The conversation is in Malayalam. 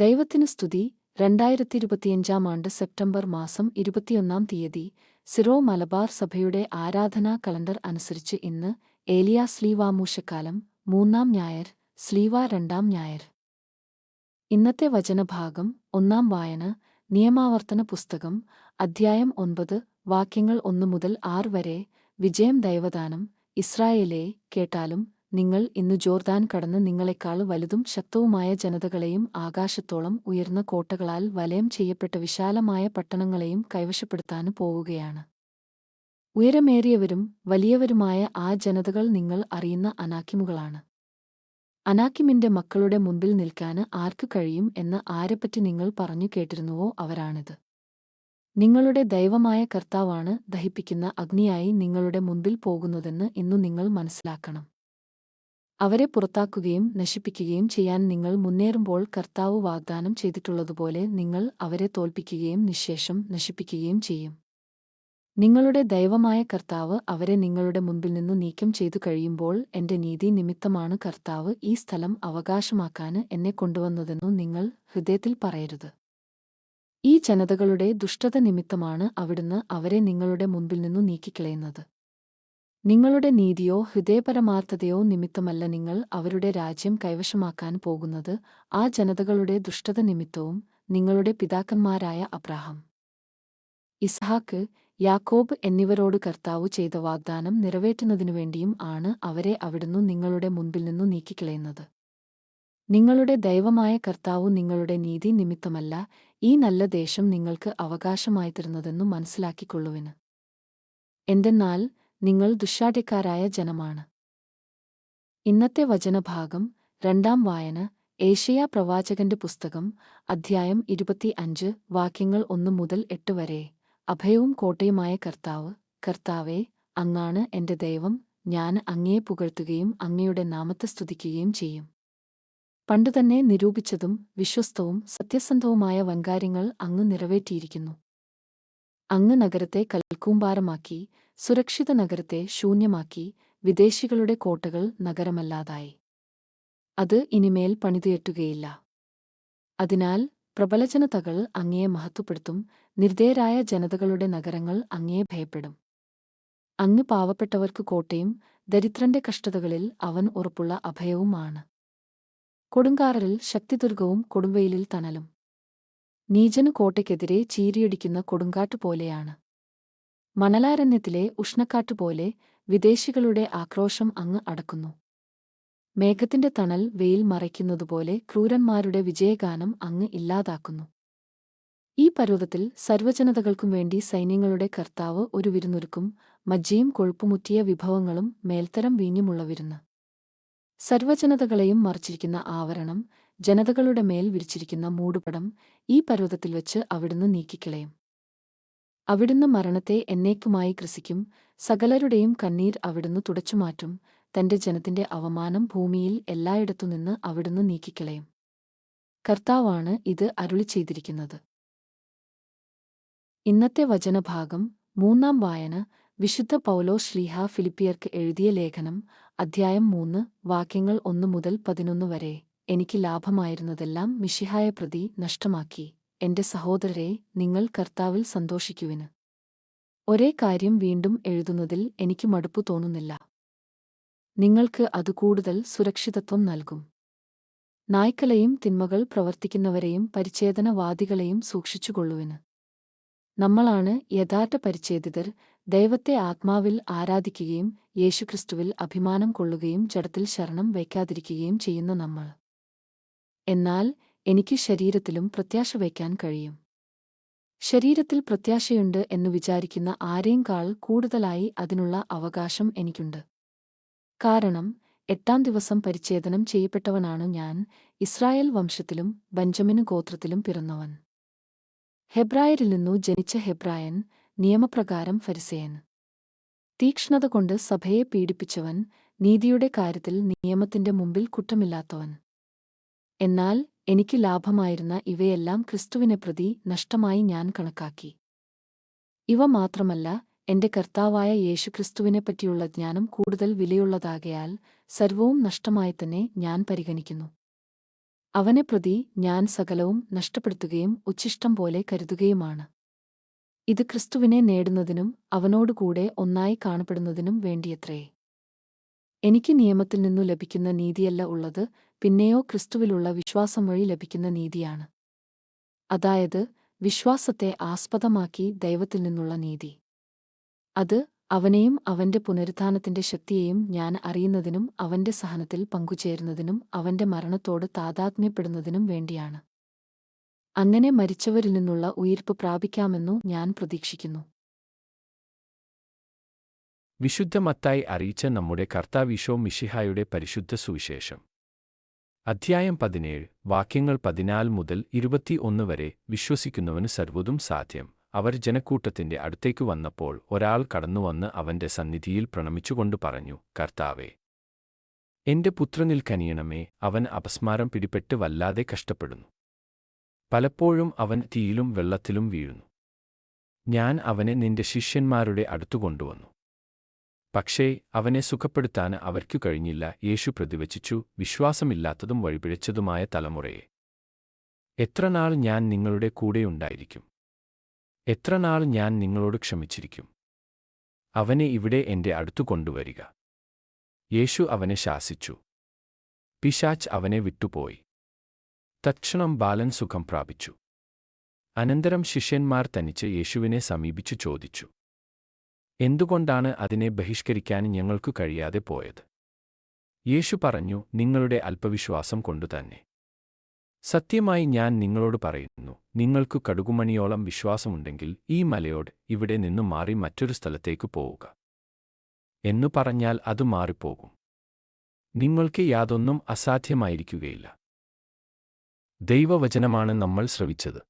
ദൈവത്തിനു സ്തുതി. രണ്ടായിരത്തി ഇരുപത്തിയഞ്ചാം ആണ്ട് സെപ്റ്റംബർ മാസം ഇരുപത്തിയൊന്നാം തീയതി സിറോ മലബാർ സഭയുടെ ആരാധനാ കലണ്ടർ അനുസരിച്ച് ഇന്ന് ഏലിയ സ്ലീവാമൂശക്കാലം മൂന്നാം ഞായർ സ്ലീവ രണ്ടാം ഞായർ. ഇന്നത്തെ വചനഭാഗം ഒന്നാം വായന നിയമാവർത്തന പുസ്തകം അധ്യായം ഒൻപത് വാക്യങ്ങൾ ഒന്നു മുതൽ ആറ് വരെ വിജയം ദൈവദാനം ഇസ്രായേലേ കേട്ടാലും നിങ്ങൾ ഇന്ന് ജോർദാൻ കടന്ന് നിങ്ങളെക്കാൾ വലുതും ശക്തവുമായ ജനതകളെയും ആകാശത്തോളം ഉയർന്ന കോട്ടകളാൽ വലയം ചെയ്യപ്പെട്ട വിശാലമായ പട്ടണങ്ങളെയും കൈവശപ്പെടുത്താൻ പോവുകയാണ്. ഉയരമേറിയവരും വലിയവരുമായ ആ ജനതകൾ നിങ്ങൾ അറിയുന്ന അനാക്കിമുകളാണ്. അനാക്കിമിന്റെ മക്കളുടെ മുമ്പിൽ നിൽക്കാന് ആർക്കു കഴിയും എന്ന് ആരെപ്പറ്റി നിങ്ങൾ പറഞ്ഞു കേട്ടിരുന്നുവോ അവരാണിത്. നിങ്ങളുടെ ദൈവമായ കർത്താവാണ് ദഹിപ്പിക്കുന്ന അഗ്നിയായി നിങ്ങളുടെ മുമ്പിൽ പോകുന്നതെന്ന് ഇന്നു നിങ്ങൾ മനസ്സിലാക്കണം. അവരെ പുറത്താക്കുകയും നശിപ്പിക്കുകയും ചെയ്യാൻ നിങ്ങൾ മുന്നേറുമ്പോൾ കർത്താവ് വാഗ്ദാനം ചെയ്തിട്ടുള്ളതുപോലെ നിങ്ങൾ അവരെ തോൽപ്പിക്കുകയും നിശേഷം നശിപ്പിക്കുകയും ചെയ്യും. നിങ്ങളുടെ ദൈവമായ കർത്താവ് അവരെ നിങ്ങളുടെ മുൻപിൽ നിന്ന് നീക്കം ചെയ്തു കഴിയുമ്പോൾ എന്റെ നീതി നിമിത്തമാണ് കർത്താവ് ഈ സ്ഥലം അവകാശമാക്കാന് എന്നെ കൊണ്ടുവന്നതെന്നു നിങ്ങൾ ഹൃദയത്തിൽ പറയരുത്. ഈ ജനതകളുടെ ദുഷ്ടത നിമിത്തമാണ് അവിടുന്ന് അവരെ നിങ്ങളുടെ മുൻപിൽ നിന്നു നീക്കിക്കളയുന്നത്. നിങ്ങളുടെ നീതിയോ ഹൃദയപരമാർത്ഥതയോ നിമിത്തമല്ല നിങ്ങൾ അവരുടെ രാജ്യം കൈവശമാക്കാൻ പോകുന്നത് ആ ജനതകളുടെ ദുഷ്ടത നിമിത്തവും നിങ്ങളുടെ പിതാക്കന്മാരായ അബ്രാഹം. ഇസ്ഹാക്ക് യാക്കോബ് എന്നിവരോട് കർത്താവ് ചെയ്ത വാഗ്ദാനം നിറവേറ്റുന്നതിനുവേണ്ടിയും ആണ് അവരെ അവിടുന്ന് നിങ്ങളുടെ മുൻപിൽ നിന്നു നീക്കിക്കളയുന്നത്. നിങ്ങളുടെ ദൈവമായ കർത്താവ് നിങ്ങളുടെ നീതി നിമിത്തമല്ല ഈ നല്ല ദേശം നിങ്ങൾക്ക് അവകാശമായി തരുന്നതെന്നു മനസ്സിലാക്കിക്കൊള്ളുവിന്. എന്തെന്നാൽ നിങ്ങൾ ദുഷാഠ്യക്കാരായ ജനമാണ്. ഇന്നത്തെ വചനഭാഗം രണ്ടാം വായന ഏഷ്യ പ്രവാചകന്റെ പുസ്തകം അധ്യായം ഇരുപത്തി അഞ്ച് വാക്യങ്ങൾ ഒന്നു മുതൽ എട്ട് വരെ. അഭയവും കോട്ടയുമായ കർത്താവ് കർത്താവെ അങ്ങാണ് എന്റെ ദൈവം ഞാൻ അങ്ങയെ പുകഴ്ത്തുകയും അങ്ങയുടെ നാമത്തെ സ്തുതിക്കുകയും ചെയ്യും. പണ്ടുതന്നെ നിരൂപിച്ചതും വിശ്വസ്തവും സത്യസന്ധവുമായ വൻകാര്യങ്ങൾ അങ്ങ് നിറവേറ്റിയിരിക്കുന്നു. അങ്ങ് നഗരത്തെ കൽക്കൂമ്പാരമാക്കി സുരക്ഷിത നഗരത്തെ ശൂന്യമാക്കി വിദേശികളുടെ കോട്ടകൾ നഗരമല്ലാതായി. അത് ഇനിമേൽ പണിതുയറ്റുകയില്ല. അതിനാൽ പ്രബലജനതകൾ അങ്ങയെ മഹത്വപ്പെടുത്തും നിർദ്ദയരായ ജനതകളുടെ നഗരങ്ങൾ അങ്ങയെ ഭയപ്പെടും. അങ്ങ് പാവപ്പെട്ടവർക്ക് കോട്ടയും ദരിദ്രന്റെ കഷ്ടതകളിൽ അവൻ ഉറപ്പുള്ള അഭയവുമാണ്. കൊടുങ്കാറിൽ ശക്തിദുർഗവും കൊടുംവെയിലിൽ തണലും. നീജന് കോട്ടയ്ക്കെതിരെ ചീരിയടിക്കുന്ന കൊടുങ്കാറ്റ് പോലെയാണ്. മണലാരണ്യത്തിലെ ഉഷ്ണക്കാറ്റുപോലെ വിദേശികളുടെ ആക്രോശം അങ്ങ് അടക്കുന്നു. മേഘത്തിന്റെ തണൽ വെയിൽ മറയ്ക്കുന്നതുപോലെ ക്രൂരന്മാരുടെ വിജയഗാനം അങ്ങ് ഇല്ലാതാക്കുന്നു. ഈ പർവതത്തിൽ സർവജനതകൾക്കും വേണ്ടി സൈന്യങ്ങളുടെ കർത്താവ് ഒരു വിരുന്നൊരുക്കും മജ്ജയും കൊഴുപ്പുമുറ്റിയ വിഭവങ്ങളും മേൽത്തരം വീഞ്ഞുമുള്ള വിരുന്ന് സർവജനതകളെയും മറിച്ചിരിക്കുന്ന ആവരണം ജനതകളുടെ മേൽ വിരിച്ചിരിക്കുന്ന മൂടുപടം ഈ പർവതത്തിൽ വച്ച് അവിടുന്ന് നീക്കിക്കളയും. അവിടുന്ന് മരണത്തെ എന്നേക്കുമായി ഗ്രസിക്കും. സകലരുടെയും കണ്ണീർ അവിടുന്ന് തുടച്ചുമാറ്റും തന്റെ ജനത്തിന്റെ അവമാനം ഭൂമിയിൽ എല്ലായിടത്തുനിന്ന് അവിടുന്ന് നീക്കിക്കളയും. കർത്താവാണ് ഇത് അരുളി ചെയ്തിരിക്കുന്നത്. ഇന്നത്തെ വചനഭാഗം മൂന്നാം വായന വിശുദ്ധ പൗലോ ശ്ലീഹ ഫിലിപ്പിയർക്ക് എഴുതിയ ലേഖനം അധ്യായം മൂന്ന് വാക്യങ്ങൾ ഒന്നു മുതൽ പതിനൊന്ന് വരെ. എനിക്ക് ലാഭമായിരുന്നതെല്ലാം മിഷിഹായ പ്രതി നഷ്ടമാക്കി. എന്റെ സഹോദരരെ നിങ്ങൾ കർത്താവിൽ സന്തോഷിക്കുവിന്. ഒരേ കാര്യം വീണ്ടും എഴുതുന്നതിൽ എനിക്ക് മടുപ്പു തോന്നുന്നില്ല. നിങ്ങൾക്ക് അത് കൂടുതൽ സുരക്ഷിതത്വം നൽകും. നായ്ക്കളെയും തിന്മകൾ പ്രവർത്തിക്കുന്നവരെയും പരിച്ഛേദനവാദികളെയും സൂക്ഷിച്ചുകൊള്ളുവിന്. നമ്മളാണ് യഥാർത്ഥ പരിച്ഛേദിതർ ദൈവത്തെ ആത്മാവിൽ ആരാധിക്കുകയും യേശുക്രിസ്തുവിൽ അഭിമാനം കൊള്ളുകയും ജഡത്തിൽ ശരണം വയ്ക്കാതിരിക്കുകയും ചെയ്യുന്ന നമ്മൾ. എന്നാൽ എനിക്ക് ശരീരത്തിലും പ്രത്യാശ വയ്ക്കാൻ കഴിയും. ശരീരത്തിൽ പ്രത്യാശയുണ്ട് എന്ന് വിചാരിക്കുന്ന ആരെയും കാൾ കൂടുതലായി അതിനുള്ള അവകാശം എനിക്കുണ്ട്. കാരണം എട്ടാം ദിവസം പരിച്ഛേദനം ചെയ്യപ്പെട്ടവനാണ് ഞാൻ ഇസ്രായേൽ വംശത്തിലും ബഞ്ചമിന് ഗോത്രത്തിലും പിറന്നവൻ. ഹെബ്രായരിൽ നിന്നു ജനിച്ച ഹെബ്രായൻ നിയമപ്രകാരം ഫരിസേയൻ. തീക്ഷ്ണത കൊണ്ട് സഭയെ പീഡിപ്പിച്ചവൻ നീതിയുടെ കാര്യത്തിൽ നിയമത്തിന്റെ മുമ്പിൽ കുറ്റമില്ലാത്തവൻ. എന്നാൽ എനിക്ക് ലാഭമായിരുന്ന ഇവയെല്ലാം ക്രിസ്തുവിനെ പ്രതി നഷ്ടമായി ഞാൻ കണക്കാക്കി. ഇവ മാത്രമല്ല എന്റെ കർത്താവായ യേശുക്രിസ്തുവിനെപ്പറ്റിയുള്ള ജ്ഞാനം കൂടുതൽ വിലയുള്ളതാകയാൽ സർവവും നഷ്ടമായി തന്നെ ഞാൻ പരിഗണിക്കുന്നു. അവനെ പ്രതി ഞാൻ സകലവും നഷ്ടപ്പെടുത്തുകയും ഉച്ഛിഷ്ടം പോലെ കരുതുകയുമാണ്. ഇത് ക്രിസ്തുവിനെ നേടുന്നതിനും അവനോടുകൂടെ ഒന്നായി കാണപ്പെടുന്നതിനും വേണ്ടിയത്രേ. എനിക്ക് നിയമത്തിൽ നിന്നു ലഭിക്കുന്ന നീതിയല്ല ഉള്ളത് പിന്നെയോ ക്രിസ്തുവിലുള്ള വിശ്വാസം വഴി ലഭിക്കുന്ന നീതിയാണ്. അതായത് വിശ്വാസത്തെ ആസ്പദമാക്കി ദൈവത്തിൽ നിന്നുള്ള നീതി. അത് അവനെയും അവന്റെ പുനരുത്ഥാനത്തിന്റെ ശക്തിയെയും ഞാൻ അറിയുന്നതിനും അവന്റെ സഹനത്തിൽ പങ്കുചേരുന്നതിനും അവന്റെ മരണത്തോട് താതാത്മ്യപ്പെടുന്നതിനും വേണ്ടിയാണ്. അങ്ങനെ മരിച്ചവരിൽ നിന്നുള്ള ഉയിർപ്പ് പ്രാപിക്കാമെന്നു ഞാൻ പ്രതീക്ഷിക്കുന്നു. വിശുദ്ധ മത്തായി അറിയിച്ച നമ്മുടെ കർത്താവിശോ മിഷിഹായുടെ പരിശുദ്ധ സുവിശേഷം. അധ്യായം പതിനേഴ് വാക്യങ്ങൾ പതിനാല് മുതൽ ഇരുപത്തിയൊന്ന് വരെ വിശ്വസിക്കുന്നവന് സർവതും സാധ്യം. അവർ ജനക്കൂട്ടത്തിന്റെ അടുത്തേക്ക് വന്നപ്പോൾ ഒരാൾ കടന്നുവന്ന് അവന്റെ സന്നിധിയിൽ പ്രണമിച്ചുകൊണ്ട് പറഞ്ഞു കർത്താവേ എന്റെ പുത്രനിൽ കനിയണമേ അവൻ അപസ്മാരം പിടിപെട്ട് വല്ലാതെ കഷ്ടപ്പെടുന്നു. പലപ്പോഴും അവൻ തീയിലും വെള്ളത്തിലും വീഴുന്നു. ഞാൻ അവനെ നിന്റെ ശിഷ്യന്മാരുടെ അടുത്തു കൊണ്ടുവന്നു. പക്ഷേ അവനെ സുഖപ്പെടുത്താൻ അവർക്കു കഴിഞ്ഞില്ല. യേശു പ്രതിവചിച്ചു വിശ്വാസമില്ലാത്തതും വഴിപിഴച്ചതുമായ തലമുറയെ. എത്രനാൾ ഞാൻ നിങ്ങളുടെ കൂടെയുണ്ടായിരിക്കും എത്രനാൾ ഞാൻ നിങ്ങളോട് ക്ഷമിച്ചിരിക്കും? അവനെ ഇവിടെ എന്റെ അടുത്തു കൊണ്ടുവരിക. യേശു അവനെ ശാസിച്ചു. പിശാച്ച് അവനെ വിട്ടുപോയി. തക്ഷണം ബാലൻ സുഖം പ്രാപിച്ചു. അനന്തരം ശിഷ്യന്മാർ തനിച്ച് യേശുവിനെ സമീപിച്ചു ചോദിച്ചു. എന്തുകൊണ്ടാണ് അതിനെ ബഹിഷ്കരിക്കാൻ ഞങ്ങൾക്കു കഴിയാതെ പോയത്? യേശു പറഞ്ഞു നിങ്ങളുടെ അല്പവിശ്വാസം കൊണ്ടുതന്നെ. സത്യമായി ഞാൻ നിങ്ങളോട് പറയുന്നു നിങ്ങൾക്കു കടുകുമണിയോളം വിശ്വാസമുണ്ടെങ്കിൽ ഈ മലയോട് ഇവിടെ നിന്നു മാറി മറ്റൊരു സ്ഥലത്തേക്ക് പോവുക. എന്നു പറഞ്ഞാൽ അത് മാറിപ്പോകും. നിങ്ങൾക്ക് യാതൊന്നും അസാധ്യമായിരിക്കുകയില്ല. ദൈവവചനമാണ് നമ്മൾ ശ്രവിച്ചത്.